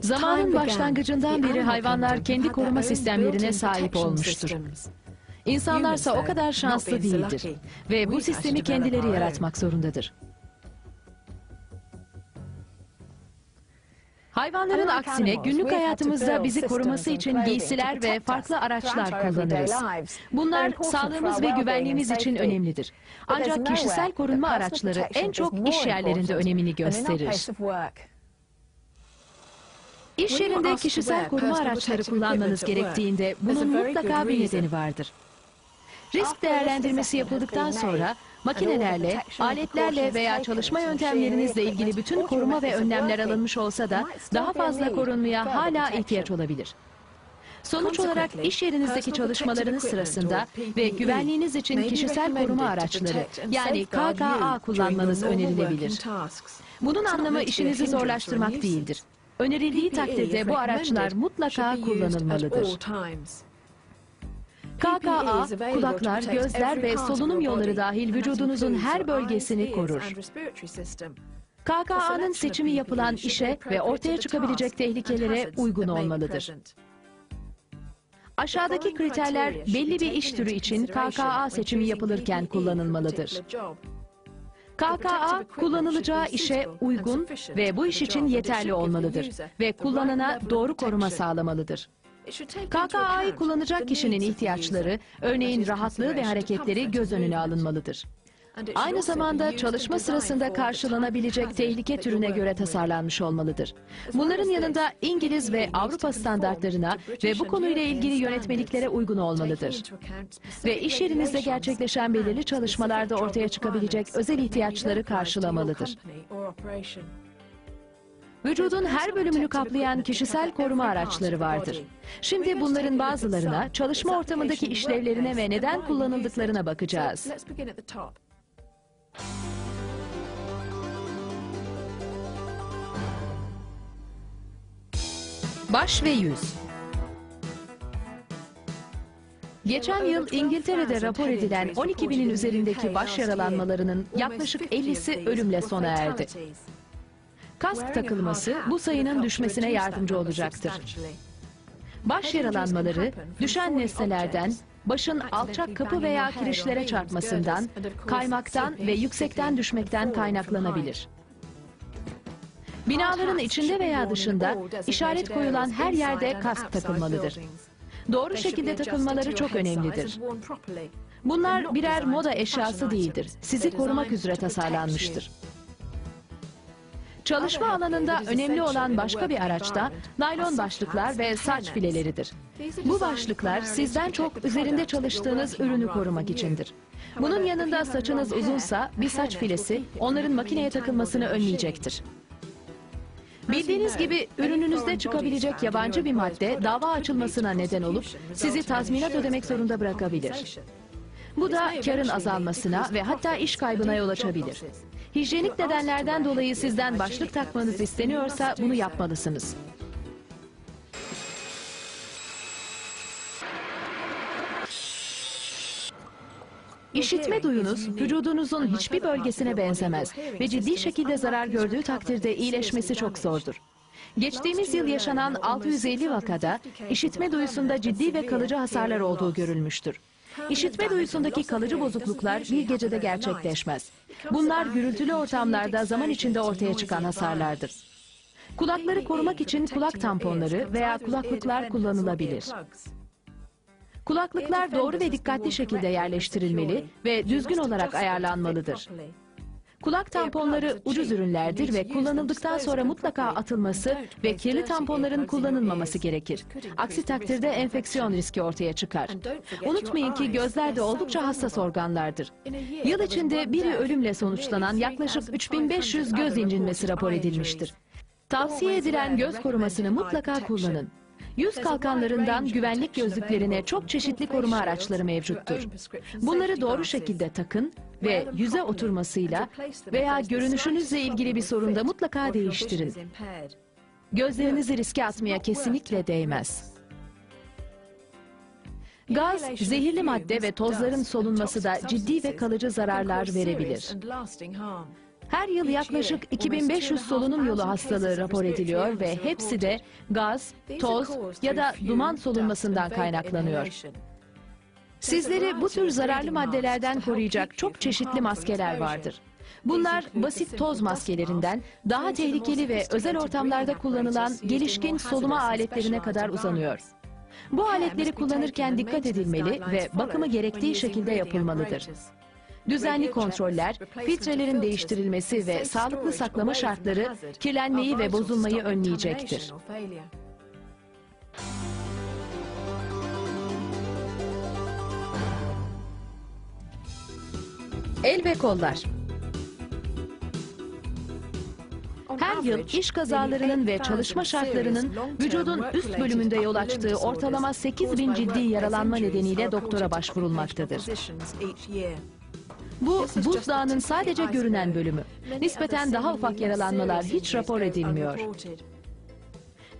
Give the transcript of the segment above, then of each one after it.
Zamanın başlangıcından beri hayvanlar kendi koruma sistemlerine sahip olmuştur. İnsanlarsa o kadar şanslı değildir ve bu sistemi kendileri yaratmak zorundadır. Hayvanların aksine günlük hayatımızda bizi koruması için giysiler ve farklı araçlar kullanırız. Bunlar sağlığımız ve güvenliğimiz için önemlidir. Ancak kişisel korunma araçları en çok iş yerlerinde önemini gösterir. İş yerinde kişisel koruma araçları kullanmanız gerektiğinde bunun mutlaka bir nedeni vardır. Risk değerlendirmesi yapıldıktan sonra makinelerle, aletlerle veya çalışma yöntemlerinizle ilgili bütün koruma ve önlemler alınmış olsa da daha fazla korunmaya hala ihtiyaç olabilir. Sonuç olarak iş yerinizdeki çalışmalarınız sırasında ve güvenliğiniz için kişisel koruma araçları yani KKA kullanmanız önerilebilir. Bunun anlamı işinizi zorlaştırmak değildir. Önerildiği takdirde bu araçlar mutlaka kullanılmalıdır. KKA, kulaklar, gözler ve solunum yolları dahil vücudunuzun her bölgesini korur. KKA'nın seçimi yapılan işe ve ortaya çıkabilecek tehlikelere uygun olmalıdır. Aşağıdaki kriterler belli bir iş türü için KKA seçimi yapılırken kullanılmalıdır. KKA kullanılacağı işe uygun ve bu iş için yeterli olmalıdır ve kullanana doğru koruma sağlamalıdır. KKA'yı kullanacak kişinin ihtiyaçları, örneğin rahatlığı ve hareketleri göz önüne alınmalıdır. Aynı zamanda çalışma sırasında karşılanabilecek tehlike türüne göre tasarlanmış olmalıdır. Bunların yanında İngiliz ve Avrupa standartlarına ve bu konuyla ilgili yönetmeliklere uygun olmalıdır. Ve iş yerinizde gerçekleşen belirli çalışmalarda ortaya çıkabilecek özel ihtiyaçları karşılamalıdır. Vücudun her bölümünü kaplayan kişisel koruma araçları vardır. Şimdi bunların bazılarına, çalışma ortamındaki işlevlerine ve neden kullanıldıklarına bakacağız. Baş ve yüz. Geçen yıl İngiltere'de rapor edilen 12 binin üzerindeki baş yaralanmalarının yaklaşık 50'si ölümle sona erdi. Kask takılması bu sayının düşmesine yardımcı olacaktır. Baş yaralanmaları düşen nesnelerden, başın alçak kapı veya kirişlere çarpmasından, kaymaktan ve yüksekten düşmekten kaynaklanabilir. Binaların içinde veya dışında işaret koyulan her yerde kask takılmalıdır. Doğru şekilde takılmaları çok önemlidir. Bunlar birer moda eşyası değildir. Sizi korumak üzere tasarlanmıştır. Çalışma alanında önemli olan başka bir araçta naylon başlıklar ve saç fileleridir. Bu başlıklar sizden çok üzerinde çalıştığınız ürünü korumak içindir. Bunun yanında saçınız uzunsa bir saç filesi onların makineye takılmasını önleyecektir. Bildiğiniz gibi ürününüzde çıkabilecek yabancı bir madde dava açılmasına neden olup sizi tazminat ödemek zorunda bırakabilir. Bu da karın azalmasına ve hatta iş kaybına yol açabilir. Hijyenik nedenlerden dolayı sizden başlık takmanız isteniyorsa bunu yapmalısınız. İşitme duyunuz vücudunuzun hiçbir bölgesine benzemez ve ciddi şekilde zarar gördüğü takdirde iyileşmesi çok zordur. Geçtiğimiz yıl yaşanan 650 vakada işitme duyusunda ciddi ve kalıcı hasarlar olduğu görülmüştür. İşitme duyusundaki kalıcı bozukluklar bir gecede gerçekleşmez. Bunlar gürültülü ortamlarda zaman içinde ortaya çıkan hasarlardır. Kulakları korumak için kulak tamponları veya kulaklıklar kullanılabilir. Kulaklıklar doğru ve dikkatli şekilde yerleştirilmeli ve düzgün olarak ayarlanmalıdır. Kulak tamponları ucuz ürünlerdir ve kullanıldıktan sonra mutlaka atılması ve kirli tamponların kullanılmaması gerekir. Aksi takdirde enfeksiyon riski ortaya çıkar. Unutmayın ki gözler de oldukça hassas organlardır. Yıl içinde biri ölümle sonuçlanan yaklaşık 3500 göz incinmesi rapor edilmiştir. Tavsiye edilen göz korumasını mutlaka kullanın. Yüz kalkanlarından güvenlik gözlüklerine çok çeşitli koruma araçları mevcuttur. Bunları doğru şekilde takın ve yüze oturmasıyla veya görünüşünüzle ilgili bir sorunda mutlaka değiştirin. Gözlerinizi riske atmaya kesinlikle değmez. Gaz, zehirli madde ve tozların solunması da ciddi ve kalıcı zararlar verebilir. Her yıl yaklaşık 2500 solunum yolu hastalığı rapor ediliyor ve hepsi de gaz, toz ya da duman solunmasından kaynaklanıyor. Sizleri bu tür zararlı maddelerden koruyacak çok çeşitli maskeler vardır. Bunlar basit toz maskelerinden daha tehlikeli ve özel ortamlarda kullanılan gelişkin soluma aletlerine kadar uzanıyor. Bu aletleri kullanırken dikkat edilmeli ve bakımı gerektiği şekilde yapılmalıdır. Düzenli kontroller, filtrelerin değiştirilmesi ve sağlıklı saklama şartları kirlenmeyi ve bozulmayı önleyecektir. El ve kollar. Her yıl iş kazalarının ve çalışma şartlarının vücudun üst bölümünde yol açtığı ortalama 8 bin ciddi yaralanma nedeniyle doktora başvurulmaktadır. Bu buzdağının sadece görünen bölümü. Nispeten daha ufak yaralanmalar hiç rapor edilmiyor.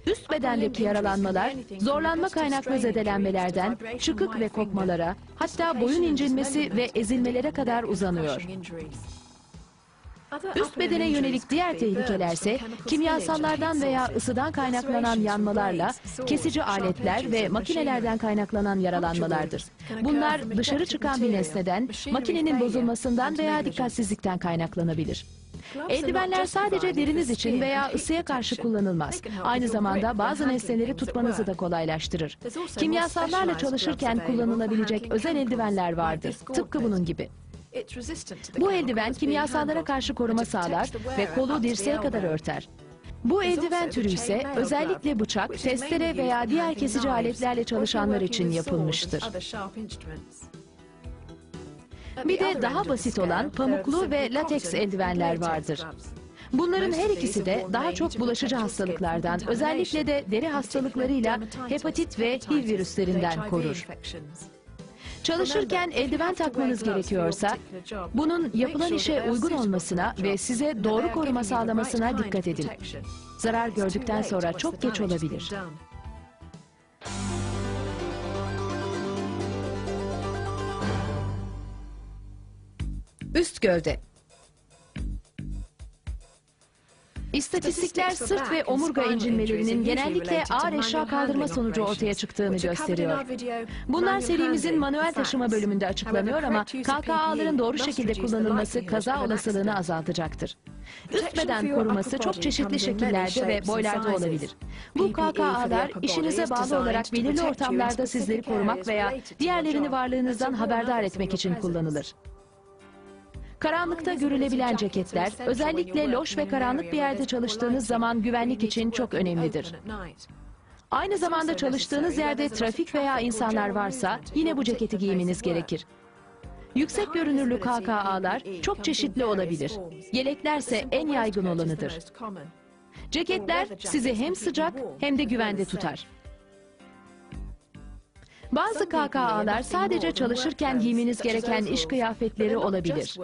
Üst bedendeki yaralanmalar zorlanma kaynaklı zedelenmelerden çıkık ve kopmalara hatta boyun incinmesi ve ezilmelere kadar uzanıyor. Üst bedene yönelik diğer tehlikelerse kimyasallardan veya ısıdan kaynaklanan yanmalarla kesici aletler ve makinelerden kaynaklanan yaralanmalardır. Bunlar dışarı çıkan bir nesneden, makinenin bozulmasından veya dikkatsizlikten kaynaklanabilir. Eldivenler sadece deriniz için veya ısıya karşı kullanılmaz. Aynı zamanda bazı nesneleri tutmanızı da kolaylaştırır. Kimyasallarla çalışırken kullanılabilecek özel eldivenler vardır. Tıpkı bunun gibi. Bu eldiven kimyasallara karşı koruma sağlar ve kolu dirseğe kadar örter. Bu eldiven türü ise özellikle bıçak, testere veya diğer kesici aletlerle çalışanlar için yapılmıştır. Bir de daha basit olan pamuklu ve lateks eldivenler vardır. Bunların her ikisi de daha çok bulaşıcı hastalıklardan, özellikle de deri hastalıklarıyla hepatit ve HIV virüslerinden korur. Çalışırken eldiven takmanız gerekiyorsa, bunun yapılan işe uygun olmasına ve size doğru koruma sağlamasına dikkat edin. Zarar gördükten sonra çok geç olabilir. Üst gövde. İstatistikler sırt ve omurga incinmelerinin genellikle ağır eşya kaldırma sonucu ortaya çıktığını gösteriyor. Bunlar serimizin manuel taşıma bölümünde açıklanıyor ama KKA'ların doğru şekilde kullanılması kaza olasılığını azaltacaktır. Üst beden koruması çok çeşitli şekillerde ve boylarda olabilir. Bu KKA'lar işinize bağlı olarak belirli ortamlarda sizleri korumak veya diğerlerini varlığınızdan haberdar etmek için kullanılır. Karanlıkta görülebilen ceketler, özellikle loş ve karanlık bir yerde çalıştığınız zaman güvenlik için çok önemlidir. Aynı zamanda çalıştığınız yerde trafik veya insanlar varsa yine bu ceketi giymeniz gerekir. Yüksek görünürlü KKA'lar çok çeşitli olabilir. Yeleklerse en yaygın olanıdır. Ceketler sizi hem sıcak hem de güvende tutar. Bazı KKA'lar sadece çalışırken giymeniz gereken iş kıyafetleri olabilir.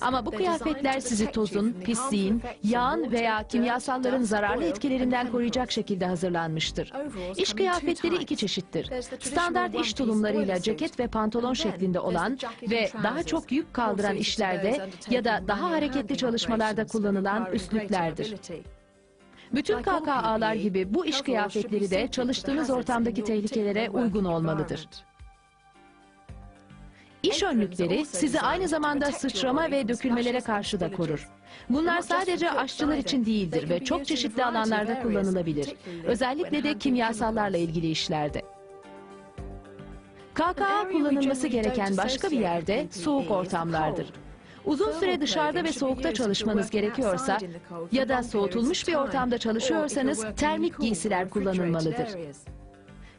Ama bu kıyafetler sizi tozun, pisliğin, yağın veya kimyasalların zararlı etkilerinden koruyacak şekilde hazırlanmıştır. İş kıyafetleri iki çeşittir. Standart iş tulumlarıyla ceket ve pantolon şeklinde olan ve daha çok yük kaldıran işlerde ya da daha hareketli çalışmalarda kullanılan üstlüklerdir. Bütün KKA'lar gibi bu iş kıyafetleri de çalıştığınız ortamdaki tehlikelere uygun olmalıdır. İş önlükleri sizi aynı zamanda sıçrama ve dökülmelere karşı da korur. Bunlar sadece aşçılar için değildir ve çok çeşitli alanlarda kullanılabilir. Özellikle de kimyasallarla ilgili işlerde. KKA kullanılması gereken başka bir yerde soğuk ortamlardır. Uzun süre dışarıda ve soğukta çalışmanız gerekiyorsa ya da soğutulmuş bir ortamda çalışıyorsanız termik giysiler kullanılmalıdır.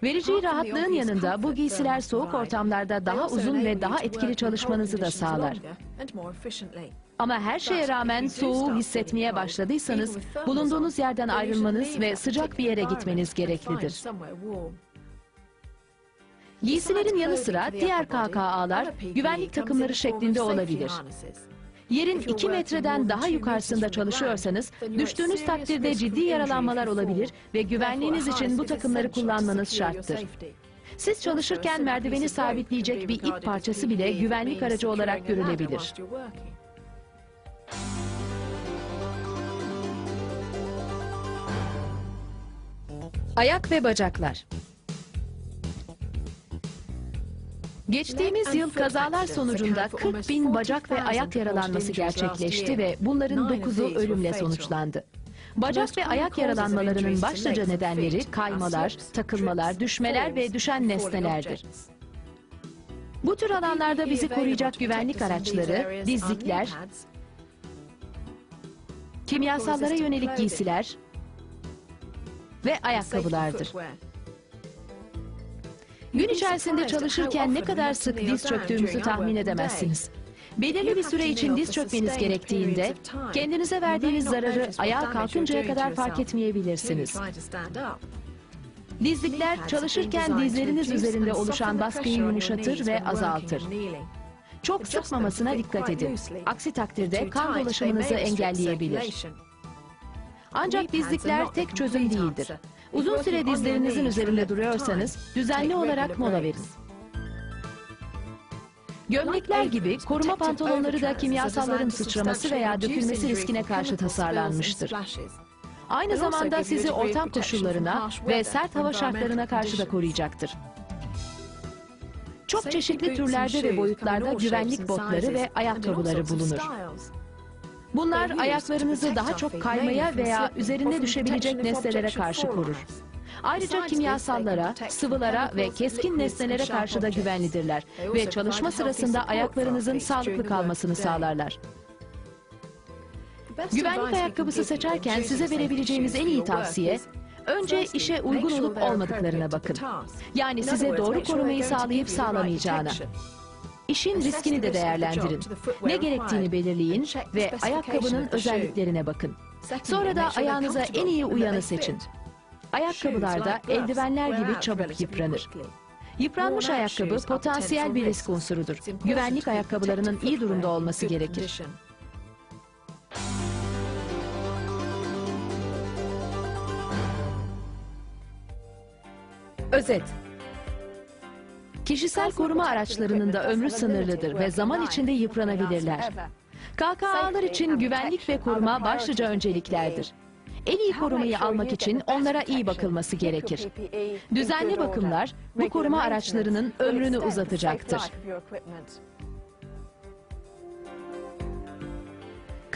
Vereceği rahatlığın yanında bu giysiler soğuk ortamlarda daha uzun ve daha etkili çalışmanızı da sağlar. Ama her şeye rağmen soğuğu hissetmeye başladıysanız bulunduğunuz yerden ayrılmanız ve sıcak bir yere gitmeniz gereklidir. Giysilerin yanı sıra diğer KKA'lar güvenlik takımları şeklinde olabilir. Yerin 2 metreden daha yukarısında çalışıyorsanız düştüğünüz takdirde ciddi yaralanmalar olabilir ve güvenliğiniz için bu takımları kullanmanız şarttır. Siz çalışırken merdiveni sabitleyecek bir ip parçası bile güvenlik aracı olarak görülebilir. Ayak ve bacaklar Geçtiğimiz yıl kazalar sonucunda 40 bin bacak ve ayak yaralanması gerçekleşti ve bunların 9'u ölümle sonuçlandı. Bacak ve ayak yaralanmalarının başlıca nedenleri kaymalar, takılmalar, düşmeler ve düşen nesnelerdir. Bu tür alanlarda bizi koruyacak güvenlik araçları, dizlikler, kimyasallara yönelik giysiler ve ayakkabılardır. Gün içerisinde çalışırken ne kadar sık diz çöktüğümüzü tahmin edemezsiniz. Belirli bir süre için diz çökmeniz gerektiğinde kendinize verdiğiniz zararı ayağa kalkıncaya kadar fark etmeyebilirsiniz. Dizlikler çalışırken dizleriniz üzerinde oluşan baskıyı yumuşatır ve azaltır. Çok sıkmamasına dikkat edin. Aksi takdirde kan dolaşımınızı engelleyebilir. Ancak dizlikler tek çözüm değildir. Uzun süre dizlerinizin üzerinde duruyorsanız düzenli olarak mola verin. Gömlekler gibi koruma pantolonları da kimyasalların sıçraması veya dökülmesi riskine karşı tasarlanmıştır. Aynı zamanda sizi ortam koşullarına ve sert hava şartlarına karşı da koruyacaktır. Çok çeşitli türlerde ve boyutlarda güvenlik botları ve ayakkabıları bulunur. Bunlar ayaklarınızı daha çok kaymaya veya üzerinde düşebilecek nesnelere karşı korur. Ayrıca kimyasallara, sıvılara ve keskin nesnelere karşı da güvenlidirler ve çalışma sırasında ayaklarınızın sağlıklı kalmasını sağlarlar. Güvenlik ayakkabısı seçerken size verebileceğimiz en iyi tavsiye, önce işe uygun olup olmadıklarına bakın. Yani size doğru korumayı sağlayıp sağlamayacağına. İşin riskini de değerlendirin. Ne gerektiğini belirleyin ve ayakkabının özelliklerine bakın. Sonra da ayağınıza en iyi uyanı seçin. Ayakkabılarda eldivenler gibi çabuk yıpranır. Yıpranmış ayakkabı potansiyel bir risk unsurudur. Güvenlik ayakkabılarının iyi durumda olması gerekir. Özet Kişisel koruma araçlarının da ömrü sınırlıdır ve zaman içinde yıpranabilirler. KKA'lar için güvenlik ve koruma başlıca önceliklerdir. En iyi korumayı almak için onlara iyi bakılması gerekir. Düzenli bakımlar bu koruma araçlarının ömrünü uzatacaktır.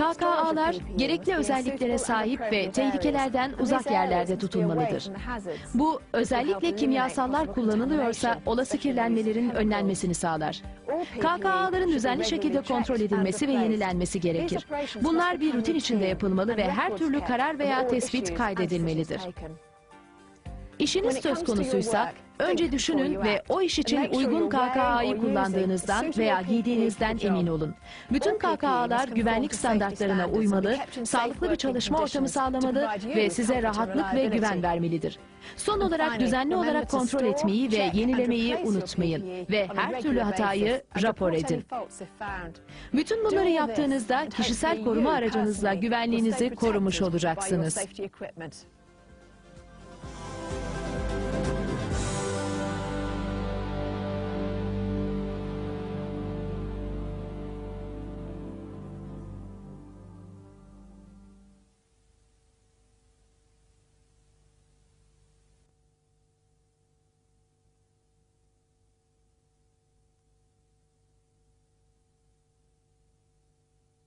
KKA'lar gerekli özelliklere sahip ve tehlikelerden uzak yerlerde tutulmalıdır. Bu özellikle kimyasallar kullanılıyorsa olası kirlenmelerin önlenmesini sağlar. KKA'ların düzenli şekilde kontrol edilmesi ve yenilenmesi gerekir. Bunlar bir rutin içinde yapılmalı ve her türlü karar veya tespit kaydedilmelidir. İşiniz söz konusuysa önce düşünün ve o iş için uygun KKA'yı kullandığınızdan veya giydiğinizden emin olun. Bütün KKA'lar güvenlik standartlarına uymalı, sağlıklı bir çalışma ortamı sağlamalı ve size rahatlık ve güven vermelidir. Son olarak düzenli olarak kontrol etmeyi ve yenilemeyi unutmayın ve her türlü hatayı rapor edin. Bütün bunları yaptığınızda kişisel koruma aracınızla güvenliğinizi korumuş olacaksınız.